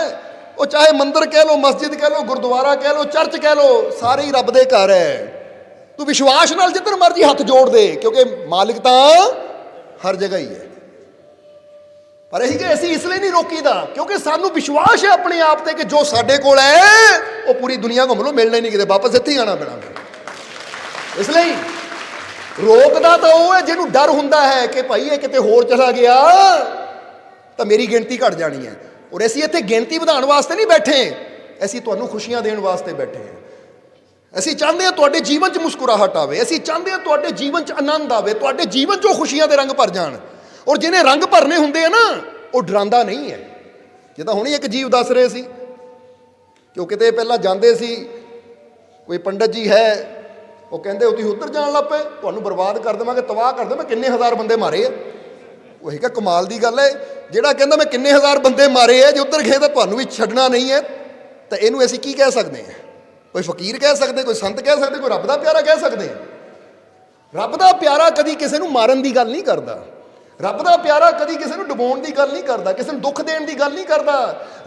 ਉਹ ਚਾਹੇ ਮੰਦਰ ਕਹਿ ਲੋ ਮਸਜਿਦ ਕਹਿ ਲੋ ਗੁਰਦੁਆਰਾ ਕਹਿ ਲੋ ਚਰਚ ਕਹਿ ਲੋ ਸਾਰੇ ਹੀ ਰੱਬ ਦੇ ਘਰ ਹੈ ਤੂੰ ਵਿਸ਼ਵਾਸ ਨਾਲ ਜਿੱਧਰ ਮਰਜ਼ੀ ਹੱਥ ਜੋੜ ਦੇ, ਕਿਉਂਕਿ ਮਾਲਿਕ ਤਾਂ ਹਰ ਜਗ੍ਹਾ ਹੀ ਹੈ ਪਰ ਅਸੀਂ ਕਿ ਅਸੀਂ ਇਸ ਲਈ ਨਹੀਂ ਰੋਕੀਦਾ, ਕਿਉਂਕਿ ਸਾਨੂੰ ਵਿਸ਼ਵਾਸ ਹੈ ਆਪਣੇ ਆਪ ਤੇ ਕਿ ਜੋ ਸਾਡੇ ਕੋਲ ਹੈ ਉਹ ਪੂਰੀ ਦੁਨੀਆ ਘੁੰਮ ਲੋ ਮਿਲਣਾ ਹੀ ਨਹੀਂ ਕਿਤੇ, ਵਾਪਸ ਇੱਥੇ ਹੀ ਆਣਾ ਪੈਣਾ। ਇਸ ਲਈ ਰੋਕਦਾ ਤਾਂ ਉਹ ਹੈ ਜਿਹਨੂੰ ਡਰ ਹੁੰਦਾ ਹੈ ਕਿ ਭਾਈ ਇਹ ਕਿਤੇ ਹੋਰ ਚਲਾ ਗਿਆ, ਤਾਂ ਮੇਰੀ ਗਿਣਤੀ ਘਟ ਜਾਣੀ ਹੈ ਔਰ ਅਸੀਂ ਇੱਥੇ ਗਿਣਤੀ ਵਧਾਉਣ ਵਾਸਤੇ ਨਹੀਂ ਬੈਠੇ। ਅਸੀਂ ਤੁਹਾਨੂੰ ਖੁਸ਼ੀਆਂ ਦੇਣ ਵਾਸਤੇ ਬੈਠੇ ਹਾਂ। ਅਸੀਂ ਚਾਹੁੰਦੇ ਹਾਂ ਤੁਹਾਡੇ ਜੀਵਨ 'ਚ ਮੁਸਕਰਾਹਟ ਆਵੇ। ਅਸੀਂ ਚਾਹੁੰਦੇ ਹਾਂ ਤੁਹਾਡੇ ਜੀਵਨ 'ਚ ਆਨੰਦ ਆਵੇ। ਤੁਹਾਡੇ ਜੀਵਨ 'ਚੋਂ ਖੁਸ਼ੀਆਂ ਦੇ ਰੰਗ ਭਰ ਜਾਣ। ਔਰ ਜਿਹਨੇ ਰੰਗ ਭਰਨੇ ਹੁੰਦੇ ਆ ਨਾ, ਉਹ ਡਰਾਂਦਾ ਨਹੀਂ ਹੈ। ਜਿੱਦਾਂ ਹੁਣੇ ਇੱਕ ਜੀਵ ਦੱਸ ਰਹੇ ਸੀ, ਕਿ ਉਹ ਕਿਤੇ ਪਹਿਲਾਂ ਜਾਂਦੇ ਸੀ, ਕੋਈ ਪੰਡਤ ਜੀ ਹੈ, ਉਹ ਕਹਿੰਦੇ ਉਹ ਤੁਸੀਂ ਉੱਧਰ ਜਾਣ ਲੱਗ ਪਏ, ਤੁਹਾਨੂੰ ਬਰਬਾਦ ਕਰ ਦੇਵਾਂਗੇ, ਤਬਾਹ ਕਰ ਦੇਵਾਂ ਕਿੰਨੇ ਹਜ਼ਾਰ ਬੰਦੇ ਮਾਰੇ ਆ। ਉਹ ਹੈਗਾ ਕਮਾਲ ਦੀ ਗੱਲ ਹੈ, ਜਿਹੜਾ ਕਹਿੰਦਾ ਮੈਂ ਕਿੰਨੇ ਹਜ਼ਾਰ ਬੰਦੇ ਮਾਰੇ ਆ ਜੇ ਉੱਧਰ ਗਏ ਤਾਂ ਤੁਹਾਨੂੰ ਵੀ ਛੱਡਣਾ ਨਹੀਂ ਹੈ ਤਾਂ ਇਹਨੂੰ ਅਸੀਂ ਕੀ ਕਹਿ ਸਕਦੇ ਹਾਂ ਕੋਈ ਫਕੀਰ ਕਹਿ ਸਕਦੇ, ਕੋਈ ਸੰਤ ਕਹਿ ਸਕਦੇ, ਕੋਈ ਰੱਬ ਦਾ ਪਿਆਰਾ ਕਹਿ ਸਕਦੇ ਰੱਬ ਦਾ ਪਿਆਰਾ ਕਦੀ ਕਿਸੇ ਨੂੰ ਮਾਰਨ ਦੀ ਗੱਲ ਨਹੀਂ ਕਰਦਾ। ਰੱਬ ਦਾ ਪਿਆਰਾ ਕਦੀ ਕਿਸੇ ਨੂੰ ਡੁਬਾਉਣ ਦੀ ਗੱਲ ਨਹੀਂ ਕਰਦਾ, ਕਿਸੇ ਨੂੰ ਦੁੱਖ ਦੇਣ ਦੀ ਗੱਲ ਨਹੀਂ ਕਰਦਾ।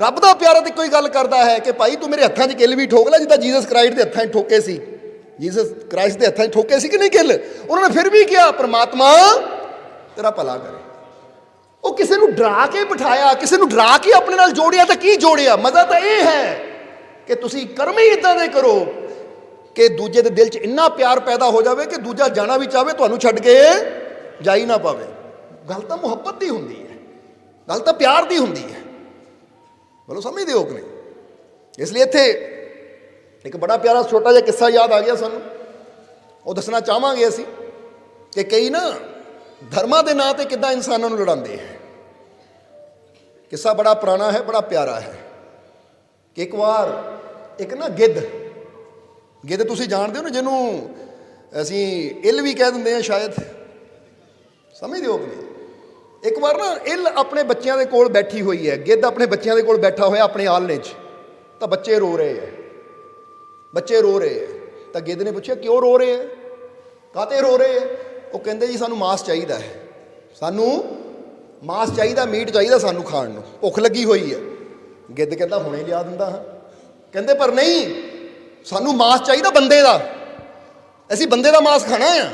ਰੱਬ ਦਾ ਪਿਆਰਾ ਤੇ ਕੋਈ ਗੱਲ ਕਰਦਾ ਹੈ ਕਿ ਭਾਈ ਤੂੰ ਮੇਰੇ ਹੱਥਾਂ 'ਚ ਕਿੱਲ ਵੀ ਠੋਕ ਲੈ, ਜਿੱਦਾਂ ਜੀਸਸ ਕ੍ਰਾਈਸਟ ਦੇ ਹੱਥਾਂ 'ਚ ਠੋਕੇ ਸੀ। ਜੀਸਸ ਕ੍ਰਾਈਸਟ ਦੇ ਹੱਥਾਂ 'ਚ ਠੋਕੇ ਸੀ ਕਿ ਨਹੀਂ ਕਿੱਲ? ਉਹਨਾਂ ਨੇ ਫਿਰ ਵੀ ਕਿਹਾ, ਪ੍ਰਮਾਤਮਾ ਤੇਰਾ ਭਲਾ ਕਰੇ। ਉਹ ਕਿਸੇ ਨੂੰ ਡਰਾ ਕੇ ਬਿਠਾਇਆ, ਕਿਸੇ ਨੂੰ ਡਰਾ ਕੇ ਆਪਣੇ ਨਾਲ ਜੋੜਿਆ ਤਾਂ ਕੀ ਜੋੜਿਆ? ਮਜ਼ਾ ਤਾਂ ਇਹ ਹੈ ਕਿ ਤੁਸੀਂ ਕਰਮ ਹੀ ਇਦਾਂ ਦੇ ਕਰੋ ਕਿ ਦੂਜੇ ਦੇ ਦਿਲ 'ਚ ਇੰਨਾ ਪਿਆਰ ਪੈਦਾ ਹੋ ਜਾਵੇ ਕਿ ਦੂਜਾ ਜਾਣਾ ਵੀ ਚਾਹਵੇ ਤੁਹਾਨੂੰ ਛੱਡ ਕੇ ਜਾ ਹੀ ਨਾ ਪਾਵੇ। ਗੱਲ ਤਾਂ ਮੁਹੱਬਤ ਦੀ ਹੁੰਦੀ ਹੈ। ਗੱਲ ਤਾਂ ਪਿਆਰ ਦੀ ਹੁੰਦੀ ਹੈ। ਬੋਲੋ, ਸਮਝਦੇ ਹੋ ਕਿ ਨਹੀਂ? ਇਸ ਲਈ ਇੱਥੇ ਇੱਕ ਬੜਾ ਪਿਆਰਾ ਛੋਟਾ ਜਿਹਾ ਕਿੱਸਾ ਯਾਦ ਆ ਗਿਆ ਸਾਨੂੰ। ਉਹ ਦੱਸਣਾ ਚਾਹਾਂਗੇ ਅਸੀਂ ਕਿ ਕਈ ਨਾ ਧਰਮਾਂ ਦੇ ਨਾਂ ਤੇ ਕਿੱਦਾਂ ਇਨਸਾਨਾਂ ਨੂੰ ਲੜਾਉਂਦੇ ਹੈ ਕਿੱਸਾ ਬੜਾ ਪੁਰਾਣਾ ਹੈ, ਬੜਾ ਪਿਆਰਾ ਹੈ। ਕਿ ਇੱਕ ਵਾਰ ਇੱਕ ਨਾ ਗਿੱਧ ਗਿੱਧ ਤੁਸੀਂ ਜਾਣਦੇ ਹੋ ਨਾ, ਜਿਹਨੂੰ ਅਸੀਂ ਇੱਲ ਵੀ ਕਹਿ ਦਿੰਦੇ ਹਾਂ ਸ਼ਾਇਦ? ਸਮਝਦੇ ਹੋ ਕਿ ਨਹੀਂ? ਇੱਕ ਵਾਰ ਨਾ ਇਲ ਆਪਣੇ ਬੱਚਿਆਂ ਦੇ ਕੋਲ ਬੈਠੀ ਹੋਈ ਹੈ, ਗਿੱਧ ਆਪਣੇ ਬੱਚਿਆਂ ਦੇ ਕੋਲ ਬੈਠਾ ਹੋਇਆ ਆਪਣੇ ਆਲਣੇ 'ਚ, ਤਾਂ ਬੱਚੇ ਰੋ ਰਹੇ ਹੈ ਬੱਚੇ ਰੋ ਰਹੇ ਹੈ ਤਾਂ ਗਿੱਧ ਨੇ ਪੁੱਛਿਆ, ਕਿਉਂ ਰੋ ਰਹੇ ਹੈ ਕਾਤੇ ਰੋ ਰਹੇ ਹੈ ਉਹ ਕਹਿੰਦੇ ਜੀ ਸਾਨੂੰ ਮਾਸ ਚਾਹੀਦਾ ਹੈ। ਸਾਨੂੰ ਮਾਸ ਚਾਹੀਦਾ, ਮੀਟ ਚਾਹੀਦਾ ਸਾਨੂੰ ਖਾਣ ਨੂੰ। ਭੁੱਖ ਲੱਗੀ ਹੋਈ ਹੈ। ਗਿੱਧ ਕਹਿੰਦਾ, ਹੁਣੇ ਲਿਆ ਦਿੰਦਾ ਹਾਂ। ਕਹਿੰਦੇ, ਪਰ ਨਹੀਂ, ਸਾਨੂੰ ਮਾਸ ਚਾਹੀਦਾ ਬੰਦੇ ਦਾ। ਅਸੀਂ ਬੰਦੇ ਦਾ ਮਾਸ ਖਾਣਾ ਆ।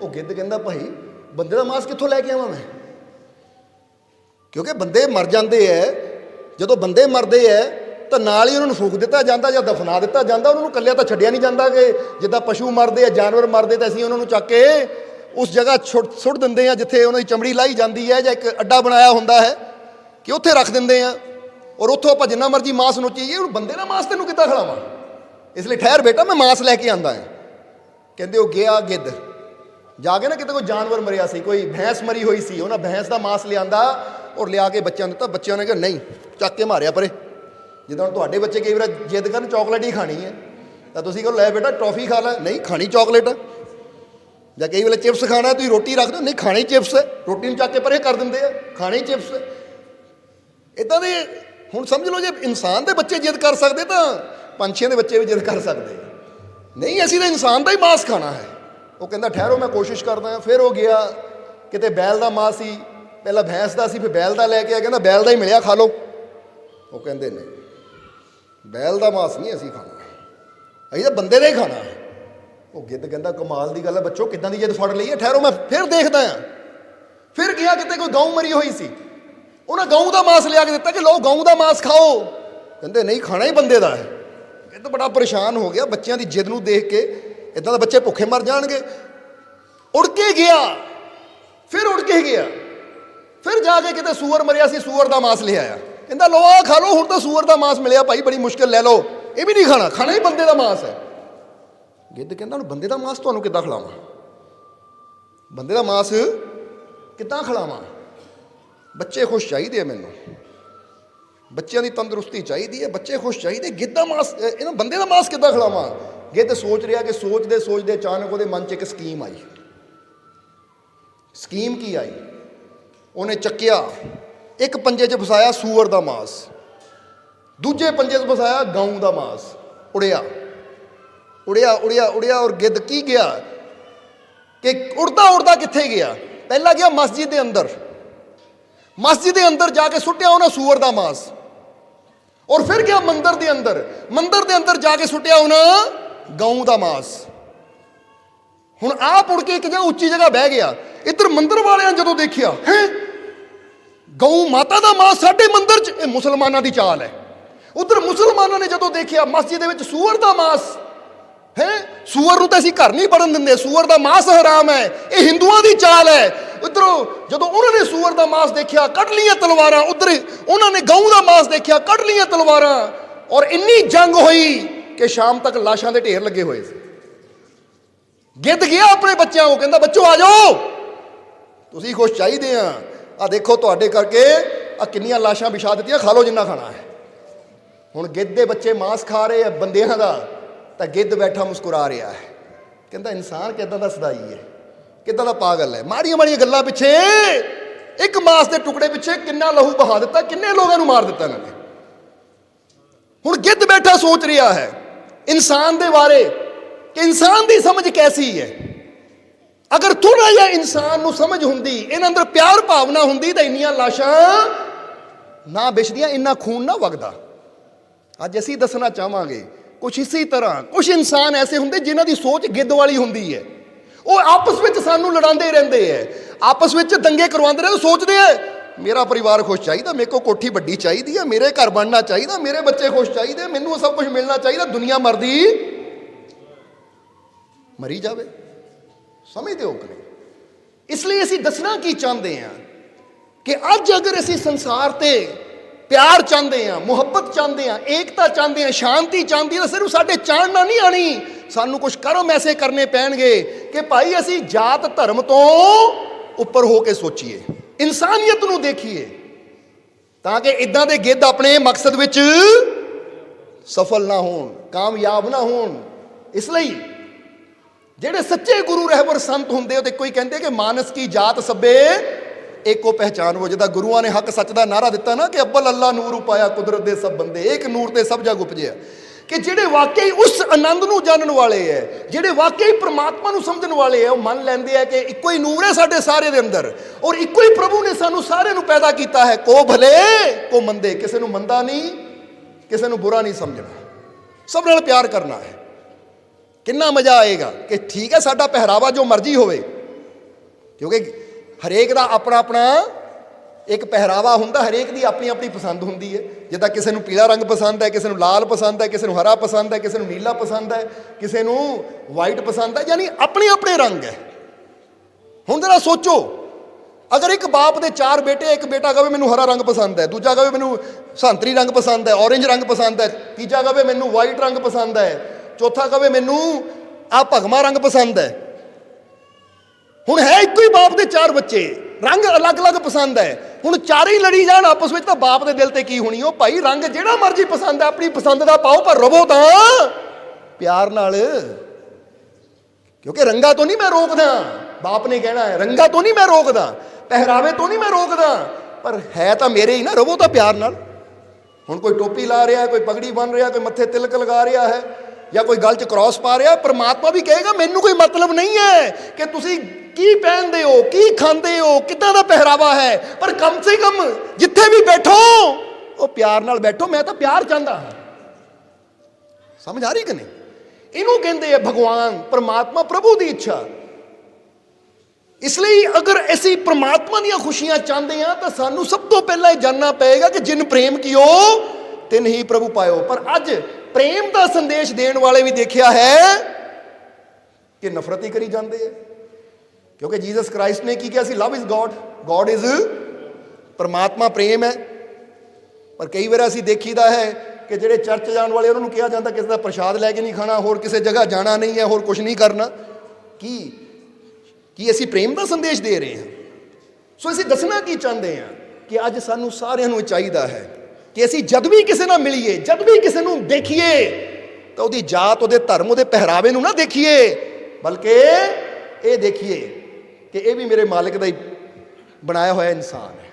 ਉਹ ਗਿੱਧ ਕਹਿੰਦਾ, ਭਾਈ, ਬੰਦੇ ਦਾ ਮਾਸ ਕਿੱਥੋਂ ਲੈ ਕੇ ਆਵਾਂ ਮੈਂ? ਕਿਉਂਕਿ ਬੰਦੇ ਮਰ ਜਾਂਦੇ ਐ। ਜਦੋਂ ਬੰਦੇ ਮਰਦੇ ਐ, ਤਾਂ ਨਾਲ ਹੀ ਉਹਨਾਂ ਨੂੰ ਫੂਕ ਦਿੱਤਾ ਜਾਂਦਾ ਜਾਂ ਦਫਨਾ ਦਿੱਤਾ ਜਾਂਦਾ। ਉਹਨਾਂ ਨੂੰ ਕੱਲਿਆ ਤਾਂ ਛੱਡਿਆ ਨਹੀਂ ਜਾਂਦਾ ਕਿ ਜਿੱਦਾਂ ਪਸ਼ੂ ਮਰਦੇ ਆ, ਜਾਨਵਰ ਮਰਦੇ ਤਾਂ ਅਸੀਂ ਉਹਨਾਂ ਨੂੰ ਚੱਕ ਕੇ ਉਸ ਜਗ੍ਹਾ ਛੁੱਟ ਸੁੱਟ ਦਿੰਦੇ ਆ ਜਿੱਥੇ ਉਹਨਾਂ ਦੀ ਚਮੜੀ ਲਾਈ ਜਾਂਦੀ ਹੈ ਜਾਂ ਇੱਕ ਅੱਡਾ ਬਣਾਇਆ ਹੁੰਦਾ ਹੈ ਕਿ ਉੱਥੇ ਰੱਖ ਦਿੰਦੇ ਆ ਔਰ ਉੱਥੋਂ ਆਪਾਂ ਜਿੰਨਾ ਮਰਜ਼ੀ ਮਾਸ ਨੋਚੀਏ ਹੁਣ ਬੰਦੇ ਦਾ ਮਾਸ ਤੈਨੂੰ ਕਿੱਦਾਂ ਖਿਲਾਵਾਂ? ਇਸ ਲਈ ਠਹਿਰ ਬੇਟਾ, ਮੈਂ ਮਾਸ ਲੈ ਕੇ ਆਂਦਾ ਹਾਂ। ਕਹਿੰਦੇ ਉਹ ਗਿਆ ਗਿੱਧ। ਜਾ ਕੇ ਨਾ ਕਿਤੇ ਕੋਈ ਜਾਨਵਰ ਮਰਿਆ ਸੀ, ਕੋਈ ਭੈਂਸ ਮਰੀ ਹੋਈ ਸੀ, ਉਹਨਾਂ ਭੈਂਸ ਦਾ ਮਾਸ ਲਿਆਂਦਾ ਔਰ ਲਿਆ ਕੇ ਬੱਚਿਆਂ ਨੂੰ ਦਿੱਤਾ। ਬੱਚਿਆਂ ਨੇ ਕਿਹਾ, ਨਹੀਂ, ਚੱਕ ਕੇ ਮਾਰਿਆ ਪਰੇ। ਜਿੱਦਾਂ ਹੁਣ ਤੁਹਾਡੇ ਬੱਚੇ ਕਈ ਵਾਰ ਜਿੱਦ ਕਰਨ ਚਾਕਲੇਟ ਹੀ ਖਾਣੀ ਹੈ। ਤਾਂ ਤੁਸੀਂ ਕਹੋ, ਲੈ ਬੇਟਾ, ਟੌਫੀ ਖਾ ਲੈ। ਨਹੀਂ, ਖਾਣੀ ਚਾਕਲੇਟ। ਜਾਂ ਕਈ ਵੇਲੇ ਚਿਪਸ ਖਾਣਾ ਤੁਸੀਂ ਰੋਟੀ ਰੱਖ ਦਿਓ। ਨਹੀਂ, ਖਾਣੀ ਚਿਪਸ ਹੈ। ਰੋਟੀ ਨੂੰ ਚੱਕ ਕੇ ਪਰੇ ਕਰ ਦਿੰਦੇ ਆ। ਖਾਣੀ ਚਿਪਸ ਹੈ। ਇਦਾਂ ਦੇ, ਹੁਣ ਸਮਝ ਲਓ ਜੇ ਇਨਸਾਨ ਦੇ ਬੱਚੇ ਜਿੱਦ ਕਰ ਸਕਦੇ ਤਾਂ ਪੰਛੀਆਂ ਦੇ ਬੱਚੇ ਵੀ ਜਿੱਦ ਕਰ ਸਕਦੇ ਨਹੀਂ, ਅਸੀਂ ਤਾਂ ਇਨਸਾਨ ਦਾ ਹੀ ਮਾਸ ਖਾਣਾ ਹੈ। ਉਹ ਕਹਿੰਦਾ, ਠਹਿਰੋ, ਮੈਂ ਕੋਸ਼ਿਸ਼ ਕਰਦਾ ਫਿਰ ਉਹ ਗਿਆ। ਕਿਤੇ ਬੈਲ ਦਾ ਮਾਸ ਸੀ। ਪਹਿਲਾਂ ਭੈਂਸ ਦਾ ਸੀ, ਫਿਰ ਬੈਲ ਦਾ ਲੈ ਕੇ ਆ ਕਹਿੰਦਾ, ਬੈਲ ਦਾ ਹੀ ਮਿਲਿਆ, ਖਾ ਲਓ। ਉਹ ਕਹਿੰਦੇ ਨਹੀਂ ਬੈਲ ਦਾ ਮਾਸ ਨਹੀਂ ਅਸੀਂ ਖਾਣਾ। ਅਸੀਂ ਤਾਂ ਬੰਦੇ ਦਾ ਹੀ ਖਾਣਾ ਹੈ। ਉਹ ਗਿੱਧ ਕਹਿੰਦਾ, ਕਮਾਲ ਦੀ ਗੱਲ ਹੈ ਬੱਚੋ, ਕਿੱਦਾਂ ਦੀ ਜਿੱਦ ਫੜ ਲਈ ਹੈ? ਠਹਿਰੋ, ਮੈਂ ਫਿਰ ਦੇਖਦਾ ਹਾਂ। ਫਿਰ ਗਿਆ ਕਿਤੇ ਕੋਈ ਗਊ ਮਰੀ ਹੋਈ ਸੀ। ਉਹਨਾਂ ਗਊ ਦਾ ਮਾਸ ਲਿਆ ਕੇ ਦਿੱਤਾ ਕਿ ਲਓ ਗਊ ਦਾ ਮਾਸ ਖਾਓ। ਕਹਿੰਦੇ, ਨਹੀਂ, ਖਾਣਾ ਹੀ ਬੰਦੇ ਦਾ ਹੈ। ਇਹ ਤਾਂ ਬੜਾ ਪਰੇਸ਼ਾਨ ਹੋ ਗਿਆ, ਬੱਚਿਆਂ ਦੀ ਜਿੱਦ ਨੂੰ ਦੇਖ ਕੇ। ਇਦਾਂ ਦਾ ਬੱਚੇ ਭੁੱਖੇ ਮਰ ਜਾਣਗੇ। ਉੜ ਕੇ ਗਿਆ। ਫਿਰ ਉੜ ਕੇ ਗਿਆ। ਫਿਰ ਜਾ ਕੇ ਕਿਤੇ ਸੂਰ ਮਰਿਆ ਸੀ, ਸੂਰ ਦਾ ਮਾਸ ਲੈ ਆਇਆ। ਕਹਿੰਦਾ ਲੋ ਆ ਖਾ ਲਓ, ਹੁਣ ਤਾਂ ਸੂਰ ਦਾ ਮਾਸ ਮਿਲਿਆ। ਭਾਈ, ਬੜੀ ਮੁਸ਼ਕਿਲ, ਲੈ ਲਓ। ਇਹ ਵੀ ਨਹੀਂ ਖਾਣਾ ਖਾਣਾ ਹੀ ਬੰਦੇ ਦਾ ਮਾਸ ਹੈ। ਗਿੱਧ ਕਹਿੰਦਾ ਹੁਣ ਬੰਦੇ ਦਾ ਮਾਸ ਤੁਹਾਨੂੰ ਕਿੱਦਾਂ ਖਿਲਾਵਾਂ? ਬੰਦੇ ਦਾ ਮਾਸ ਕਿੱਦਾਂ ਖਿਲਾਵਾਂ? ਬੱਚੇ ਖੁਸ਼ ਚਾਹੀਦੇ ਆ ਮੈਨੂੰ। ਬੱਚਿਆਂ ਦੀ ਤੰਦਰੁਸਤੀ ਚਾਹੀਦੀ ਹੈ ਬੱਚੇ ਖੁਸ਼ ਚਾਹੀਦੇ। ਗਿੱਧ ਦਾ ਮਾਸ, ਅਹ, ਇਹਨਾਂ ਬੰਦੇ ਦਾ ਮਾਸ ਕਿੱਦਾਂ ਖਿਲਾਵਾਂ? ਗਿੱਧ ਸੋਚ ਰਿਹਾ ਕਿ ਸੋਚਦੇ ਸੋਚਦੇ ਅਚਾਨਕ ਉਹਦੇ ਮਨ 'ਚ ਇੱਕ ਸਕੀਮ ਆਈ। ਸਕੀਮ ਕੀ ਆਈ? ਉਹਨੇ ਚੱਕਿਆ, ਇੱਕ ਪੰਜੇ 'ਚ ਫਸਾਇਆ ਸੂਅਰ ਦਾ ਮਾਸ, ਦੂਜੇ ਪੰਜੇ 'ਚ ਫਸਾਇਆ ਗਊ ਦਾ ਮਾਸ, ਉੜਿਆ। ਉੜਿਆ ਉੜਿਆ ਉੜਿਆ ਔਰ ਗਿੱਦ ਕੀ ਗਿਆ? ਕਿ ਉੜਦਾ ਉੜਦਾ ਕਿੱਥੇ ਗਿਆ? ਪਹਿਲਾਂ ਗਿਆ ਮਸਜਿਦ ਦੇ ਅੰਦਰ। ਮਸਜਿਦ ਦੇ ਅੰਦਰ ਜਾ ਕੇ ਸੁੱਟਿਆ ਉਹਨਾਂ ਸੂਰ ਦਾ ਮਾਸ। ਔਰ ਫਿਰ ਗਿਆ ਮੰਦਰ ਦੇ ਅੰਦਰ। ਮੰਦਰ ਦੇ ਅੰਦਰ ਜਾ ਕੇ ਸੁੱਟਿਆ ਉਹਨਾਂ ਗਊ ਦਾ ਮਾਸ। ਹੁਣ ਆਪ ਉੜ ਕੇ ਇੱਕ ਜਗ੍ਹਾ ਉੱਚੀ ਜਗ੍ਹਾ ਬਹਿ ਗਿਆ। ਇੱਧਰ ਮੰਦਰ ਵਾਲਿਆਂ ਨੇ ਜਦੋਂ ਦੇਖਿਆ, ਹੈ? ਗਊ ਮਾਤਾ ਦਾ ਮਾਸ ਸਾਡੇ ਮੰਦਰ 'ਚ। ਇਹ ਮੁਸਲਮਾਨਾਂ ਦੀ ਚਾਲ ਹੈ। ਉਧਰ ਮੁਸਲਮਾਨਾਂ ਨੇ ਜਦੋਂ ਦੇਖਿਆ, ਮਸਜਿਦ ਦੇ ਵਿੱਚ ਸੂਰ ਦਾ ਮਾਸ। ਹੈ? ਸੂਅਰ ਨੂੰ ਤਾਂ ਅਸੀਂ ਘਰ ਨਹੀਂ ਵੜਨ ਦਿੰਦੇ। ਸੂਰ ਦਾ ਮਾਸ ਹਰਾਮ ਹੈ। ਇਹ ਹਿੰਦੂਆਂ ਦੀ ਚਾਲ ਹੈ। ਉਧਰੋਂ ਜਦੋਂ ਉਹਨਾਂ ਨੇ ਸੂਰ ਦਾ ਮਾਸ ਦੇਖਿਆ, ਕੱਢ ਲੀਆਂ ਤਲਵਾਰਾਂ ਉਧਰ, ਉਹਨਾਂ ਨੇ ਗਊ ਦਾ ਮਾਸ ਦੇਖਿਆ, ਕੱਢ ਲੀਆਂ ਤਲਵਾਰਾਂ। ਔਰ ਇੰਨੀ ਜੰਗ ਹੋਈ ਕਿ ਸ਼ਾਮ ਤੱਕ ਲਾਸ਼ਾਂ ਦੇ ਢੇਰ ਲੱਗੇ ਹੋਏ ਸੀ। ਗਿੱਧ ਗਿਆ ਆਪਣੇ ਬੱਚਿਆਂ ਨੂੰ, ਕਹਿੰਦਾ, ਬੱਚੋ, ਆ ਜਾਓ। ਤੁਸੀਂ ਖੁਸ਼ ਚਾਹੀਦੇ ਆ। ਆ ਦੇਖੋ ਤੁਹਾਡੇ ਕਰਕੇ ਆ ਕਿੰਨੀਆਂ ਲਾਸ਼ਾਂ ਵਿਛਾ ਦਿੱਤੀਆਂ, ਖਾ ਲਓ ਜਿੰਨਾ ਖਾਣਾ ਹੈ। ਹੁਣ ਗਿੱਧ ਦੇ ਬੱਚੇ ਮਾਸ ਖਾ ਰਹੇ ਆ ਬੰਦਿਆਂ ਦਾ। ਤਾਂ ਗਿੱਧ ਬੈਠਾ ਮੁਸਕਰਾ ਰਿਹਾ ਹੈ। ਕਹਿੰਦਾ, ਇਨਸਾਨ ਕਿਦਾਂ ਦਾ ਸਦਾਈ ਹੈ? ਕਿਦਾਂ ਦਾ ਪਾਗਲ ਹੈ? ਮਾੜੀਆਂ ਮਾੜੀਆਂ ਗੱਲਾਂ ਪਿੱਛੇ। ਇੱਕ ਮਾਸ ਦੇ ਟੁਕੜੇ ਪਿੱਛੇ ਕਿੰਨਾ ਲਹੂ ਬਹਾ ਦਿੱਤਾ, ਕਿੰਨੇ ਲੋਕਾਂ ਨੂੰ ਮਾਰ ਦਿੱਤਾ ਇਹਨਾਂ ਨੇ। ਹੁਣ ਗਿੱਧ ਬੈਠਾ ਸੋਚ ਰਿਹਾ ਹੈ, ਇਨਸਾਨ ਦੇ ਬਾਰੇ ਕਿ ਇਨਸਾਨ ਦੀ ਸਮਝ ਕੈਸੀ ਹੈ? ਅਗਰ ਥੋੜਾ ਜਿਹਾ ਇਨਸਾਨ ਨੂੰ ਸਮਝ ਹੁੰਦੀ ਇਹਨਾਂ ਅੰਦਰ ਪਿਆਰ ਭਾਵਨਾ ਹੁੰਦੀ ਤਾਂ ਇੰਨੀਆਂ ਲਾਸ਼ਾਂ ਨਾ ਵਿਛਦੀਆਂ, ਇੰਨਾ ਖੂਨ ਨਾ ਵਗਦਾ। ਅੱਜ ਅਸੀਂ ਦੱਸਣਾ ਚਾਹਾਂਗੇ ਕੁਝ ਇਸੇ ਤਰ੍ਹਾਂ ਕੁਝ ਇਨਸਾਨ ਐਸੇ ਹੁੰਦੇ ਜਿਨ੍ਹਾਂ ਦੀ ਸੋਚ ਗਿੱਧ ਵਾਲੀ ਹੁੰਦੀ ਹੈ। ਉਹ ਆਪਸ ਵਿੱਚ ਸਾਨੂੰ ਲੜਾਉਂਦੇ ਰਹਿੰਦੇ ਐ ਆਪਸ ਵਿੱਚ ਦੰਗੇ ਕਰਵਾਉਂਦੇ ਰਹਿੰਦੇ, ਸੋਚਦੇ ਐ ਮੇਰਾ ਪਰਿਵਾਰ ਖੁਸ਼ ਚਾਹੀਦਾ, ਮੇਰੇ ਕੋ ਕੋਠੀ ਵੱਡੀ ਚਾਹੀਦੀ ਹੈ, ਮੇਰੇ ਘਰ ਬਣਨਾ ਚਾਹੀਦਾ, ਮੇਰੇ ਬੱਚੇ ਖੁਸ਼ ਚਾਹੀਦੇ, ਮੈਨੂੰ ਸਭ ਕੁਝ ਮਿਲਣਾ ਚਾਹੀਦਾ, ਦੁਨੀਆ ਮਰਦੀ ਮਰੀ ਜਾਵੇ। ਸਮਝਦੇ ਹੋ ਕਿ ਨਹੀਂ? ਇਸ ਲਈ ਅਸੀਂ ਦੱਸਣਾ ਕੀ ਚਾਹੁੰਦੇ ਹਾਂ ਕਿ ਅੱਜ ਅਗਰ ਅਸੀਂ ਸੰਸਾਰ ਤੇ ਪਿਆਰ ਚਾਹੁੰਦੇ ਹਾਂ ਮੁਹੱਬਤ ਚਾਹੁੰਦੇ ਹਾਂ ਏਕਤਾ ਚਾਹੁੰਦੇ ਹਾਂ ਸ਼ਾਂਤੀ ਚਾਹੁੰਦੀ ਹਾਂ ਤਾਂ ਸਿਰਫ ਸਾਡੇ ਚਾਹਣ ਨਾਲ ਨਹੀਂ ਆਣੀ। ਸਾਨੂੰ ਕੁਝ ਕਰਮ ਐਸੇ ਕਰਨੇ ਪੈਣਗੇ ਕਿ ਭਾਈ ਅਸੀਂ ਜਾਤ ਧਰਮ ਤੋਂ ਉੱਪਰ ਹੋ ਕੇ ਸੋਚੀਏ, ਇਨਸਾਨੀਅਤ ਨੂੰ ਦੇਖੀਏ, ਤਾਂ ਕਿ ਇਦਾਂ ਦੇ ਗਿੱਧ ਆਪਣੇ ਮਕਸਦ ਵਿੱਚ ਸਫਲ ਨਾ ਹੋਣ, ਕਾਮਯਾਬ ਨਾ ਹੋਣ। ਇਸ ਲਈ ਜਿਹੜੇ ਸੱਚੇ ਗੁਰੂ ਰਹਿਬਰ ਸੰਤ ਹੁੰਦੇ ਉਹ ਤੇ ਕੋਈ ਕਹਿੰਦੇ ਕਿ ਮਾਨਸ ਕੀ ਜਾਤ ਸੱਬੇ ਏਕੋ ਪਹਿਚਾਨ ਉਹ ਜਿਹਦਾ ਗੁਰੂਆਂ ਨੇ ਹੱਕ ਸੱਚ ਦਾ ਨਾਰਾ ਦਿੱਤਾ ਨਾ ਕਿ ਅੱਬਲ ਅੱਲਾ ਨੂਰ ਉਪਾਇਆ ਕੁਦਰਤ ਦੇ ਸਭ ਬੰਦੇ, ਇੱਕ ਨੂਰ ਤੇ ਸਭ ਜਗ ਉਪਜਿਆ। ਕਿ ਜਿਹੜੇ ਵਾਕਈ ਉਸ ਆਨੰਦ ਨੂੰ ਜਾਣਨ ਵਾਲੇ ਹੈ ਜਿਹੜੇ ਵਾਕਈ ਪ੍ਰਮਾਤਮਾ ਨੂੰ ਸਮਝਣ ਵਾਲੇ ਹੈ ਉਹ ਮੰਨ ਲੈਂਦੇ ਆ ਕਿ ਇੱਕੋ ਹੀ ਨੂਰ ਹੈ ਸਾਡੇ ਸਾਰੇ ਦੇ ਅੰਦਰ। ਔਰ ਇੱਕੋ ਹੀ ਪ੍ਰਭੂ ਨੇ ਸਾਨੂੰ ਸਾਰੇ ਨੂੰ ਪੈਦਾ ਕੀਤਾ ਹੈ। ਕੋ ਭਲੇ, ਕੋ ਮੰਦੇ, ਕਿਸੇ ਨੂੰ ਮੰਦਾ ਨਹੀਂ, ਕਿਸੇ ਨੂੰ ਬੁਰਾ ਨਹੀਂ ਸਮਝਣਾ। ਸਭ ਨਾਲ ਪਿਆਰ ਕਰਨਾ ਹੈ। ਕਿੰਨਾ ਮਜ਼ਾ ਆਏਗਾ ਕਿ ਠੀਕ ਹੈ ਸਾਡਾ ਪਹਿਰਾਵਾ ਜੋ ਮਰਜ਼ੀ ਹੋਵੇ। ਕਿਉਂਕਿ ਹਰੇਕ ਦਾ ਆਪਣਾ ਆਪਣਾ ਇੱਕ ਪਹਿਰਾਵਾ ਹੁੰਦਾ ਹਰੇਕ ਦੀ ਆਪਣੀ ਆਪਣੀ ਪਸੰਦ ਹੁੰਦੀ ਹੈ ਜਿੱਦਾਂ ਕਿਸੇ ਨੂੰ ਪੀਲਾ ਰੰਗ ਪਸੰਦ ਹੈ ਕਿਸੇ ਨੂੰ ਲਾਲ ਪਸੰਦ ਹੈ ਕਿਸੇ ਨੂੰ ਹਰਾ ਪਸੰਦ ਹੈ ਕਿਸੇ ਨੂੰ ਨੀਲਾ ਪਸੰਦ ਹੈ ਕਿਸੇ ਨੂੰ ਵਾਈਟ ਪਸੰਦ ਹੈ ਯਾਨੀ ਆਪਣੇ ਆਪਣੇ ਰੰਗ ਹੈ ਹੁਣ ਜਰਾ ਸੋਚੋ ਅਗਰ ਇੱਕ ਬਾਪ ਦੇ ਚਾਰ ਬੇਟੇ ਇੱਕ ਬੇਟਾ ਕਹੇ ਮੈਨੂੰ ਹਰਾ ਰੰਗ ਪਸੰਦ ਹੈ ਦੂਜਾ ਕਹੇ ਮੈਨੂੰ ਸੰਤਰੀ ਰੰਗ ਪਸੰਦ ਹੈ ਔਰੇਂਜ ਰੰਗ ਪਸੰਦ ਹੈ ਤੀਜਾ ਕਹੇ ਮੈਨੂੰ ਵਾਈਟ ਰੰਗ ਪਸੰਦ ਹੈ ਚੌਥਾ ਕਹੇ ਮੈਨੂੰ ਆ ਭਗਮਾ ਰੰਗ ਪਸੰਦ ਹੈ ਹੁਣ ਹੈ ਇੱਕੋ ਹੀ ਬਾਪ ਦੇ ਚਾਰ ਬੱਚੇ। ਰੰਗ ਅਲੱਗ-ਅਲੱਗ ਪਸੰਦ ਹੈ। ਹੁਣ ਚਾਰੇ ਹੀ ਲੜੀ ਜਾਣ ਆਪਸ ਵਿੱਚ ਤਾਂ ਬਾਪ ਦੇ ਦਿਲ ਤੇ ਕੀ ਹੋਣੀ ਉਹ? ਭਾਈ ਰੰਗ ਜਿਹੜਾ ਮਰਜ਼ੀ ਪਸੰਦ ਹੈ, ਆਪਣੀ ਪਸੰਦ ਦਾ ਪਾਓ ਪਰ ਰਵੋ ਤਾਂ। ਪਿਆਰ ਨਾਲ। ਕਿਉਂਕਿ ਰੰਗਾ ਤੋਂ ਨਹੀਂ ਮੈਂ ਰੋਕਦਾ। ਬਾਪ ਨੇ ਕਹਿਣਾ ਹੈ, ਰੰਗਾ ਤੋਂ ਨਹੀਂ ਮੈਂ ਰੋਕਦਾ। ਪਹਿਰਾਵੇ ਤੋਂ ਨਹੀਂ ਮੈਂ ਰੋਕਦਾ। ਪਰ ਹੈ ਤਾਂ ਮੇਰੇ ਹੀ ਨਾ, ਰਵੋ ਤਾਂ ਪਿਆਰ ਨਾਲ। ਹੁਣ ਕੋਈ ਟੋਪੀ ਲਾ ਰਿਹਾ, ਕੋਈ ਪਗੜੀ ਬੰਨ ਰਿਹਾ, ਕੋਈ ਮੱਥੇ ਤਿਲਕ ਲਗਾ ਰਿਹਾ ਹੈ ਜਾਂ ਕੋਈ ਗੱਲ 'ਚ ਕ੍ਰਾਸ ਪਾ ਰਿਹਾ, ਪਰਮਾਤਮਾ ਵੀ ਕਹੇਗਾ, ਮੈਨੂੰ ਕੋਈ ਮਤਲਬ ਨਹੀਂ ਹੈ ਕਿ ਤੁਸੀਂ ਕੀ ਪਹਿਨਦੇ ਹੋ, ਕੀ ਖਾਂਦੇ ਹੋ, ਕਿੱਦਾਂ ਦਾ ਪਹਿਰਾਵਾ ਹੈ? ਪਰ ਕਮ ਸੇ ਕਮ ਜਿੱਥੇ ਵੀ ਬੈਠੋ, ਉਹ ਪਿਆਰ ਨਾਲ ਬੈਠੋ, ਮੈਂ ਤਾਂ ਪਿਆਰ ਚਾਹੁੰਦਾ ਹਾਂ। ਸਮਝ ਆ ਰਹੀ ਕਿ ਨਹੀਂ? ਇਹਨੂੰ ਕਹਿੰਦੇ ਆ ਭਗਵਾਨ, ਪਰਮਾਤਮਾ ਪ੍ਰਭੂ ਦੀ ਇੱਛਾ। ਇਸ ਲਈ ਅਗਰ ਅਸੀਂ ਪਰਮਾਤਮਾ ਦੀਆਂ ਖੁਸ਼ੀਆਂ ਚਾਹੁੰਦੇ ਹਾਂ, ਤਾਂ ਸਾਨੂੰ ਸਭ ਤੋਂ ਪਹਿਲਾਂ ਇਹ ਜਾਨਣਾ ਪਏਗਾ ਕਿ ਜਿਨ ਪ੍ਰੇਮ ਕੀਓ, ਤਿਨ ਹੀ ਪ੍ਰਭੂ ਪਾਇਓ। ਪਰ ਅੱਜ ਪ੍ਰੇਮ ਦਾ ਸੰਦੇਸ਼ ਦੇਣ ਵਾਲੇ ਵੀ ਦੇਖਿਆ ਹੈ ਕਿ ਨਫ਼ਰਤ ਹੀ ਕਰੀ ਜਾਂਦੇ ਆ। ਕਿਉਂਕਿ ਜੀਸਸ ਕ੍ਰਾਈਸਟ ਨੇ ਕੀ ਕਿਹਾ ਸੀ? Love is God God is ਪਰਮਾਤਮਾ ਪ੍ਰੇਮ ਹੈ। ਪਰ ਕਈ ਵਾਰ ਅਸੀਂ ਦੇਖੀਦਾ ਹੈ ਕਿ ਜਿਹੜੇ ਚਰਚ ਜਾਣ ਵਾਲੇ ਉਹਨਾਂ ਨੂੰ ਕਿਹਾ ਜਾਂਦਾ ਕਿਸੇ ਦਾ ਪ੍ਰਸ਼ਾਦ ਲੈ ਕੇ ਨਹੀਂ ਖਾਣਾ, ਹੋਰ ਕਿਸੇ ਜਗ੍ਹਾ ਜਾਣਾ ਨਹੀਂ ਹੈ, ਹੋਰ ਕੁਝ ਨਹੀਂ ਕਰਨਾ। ਕੀ? ਕੀ ਅਸੀਂ ਪ੍ਰੇਮ ਦਾ ਸੰਦੇਸ਼ ਦੇ ਰਹੇ ਹਾਂ? ਸੋ ਅਸੀਂ ਦੱਸਣਾ ਕੀ ਚਾਹੁੰਦੇ ਹਾਂ ਕਿ ਅੱਜ ਸਾਨੂੰ ਸਾਰਿਆਂ ਨੂੰ ਇਹ ਚਾਹੀਦਾ ਹੈ ਕਿ ਅਸੀਂ ਜਦ ਵੀ ਕਿਸੇ ਨਾਲ ਮਿਲੀਏ, ਜਦ ਵੀ ਕਿਸੇ ਨੂੰ ਦੇਖੀਏ, ਤਾਂ ਉਹਦੀ ਜਾਤ, ਉਹਦੇ ਧਰਮ, ਉਹਦੇ ਪਹਿਰਾਵੇ ਨੂੰ ਨਾ ਦੇਖੀਏ, ਬਲਕਿ ਇਹ ਦੇਖੀਏ ਕਿ ਇਹ ਵੀ ਮੇਰੇ ਮਾਲਕ ਦਾ ਹੀ ਬਣਾਇਆ ਹੋਇਆ ਇਨਸਾਨ ਹੈ।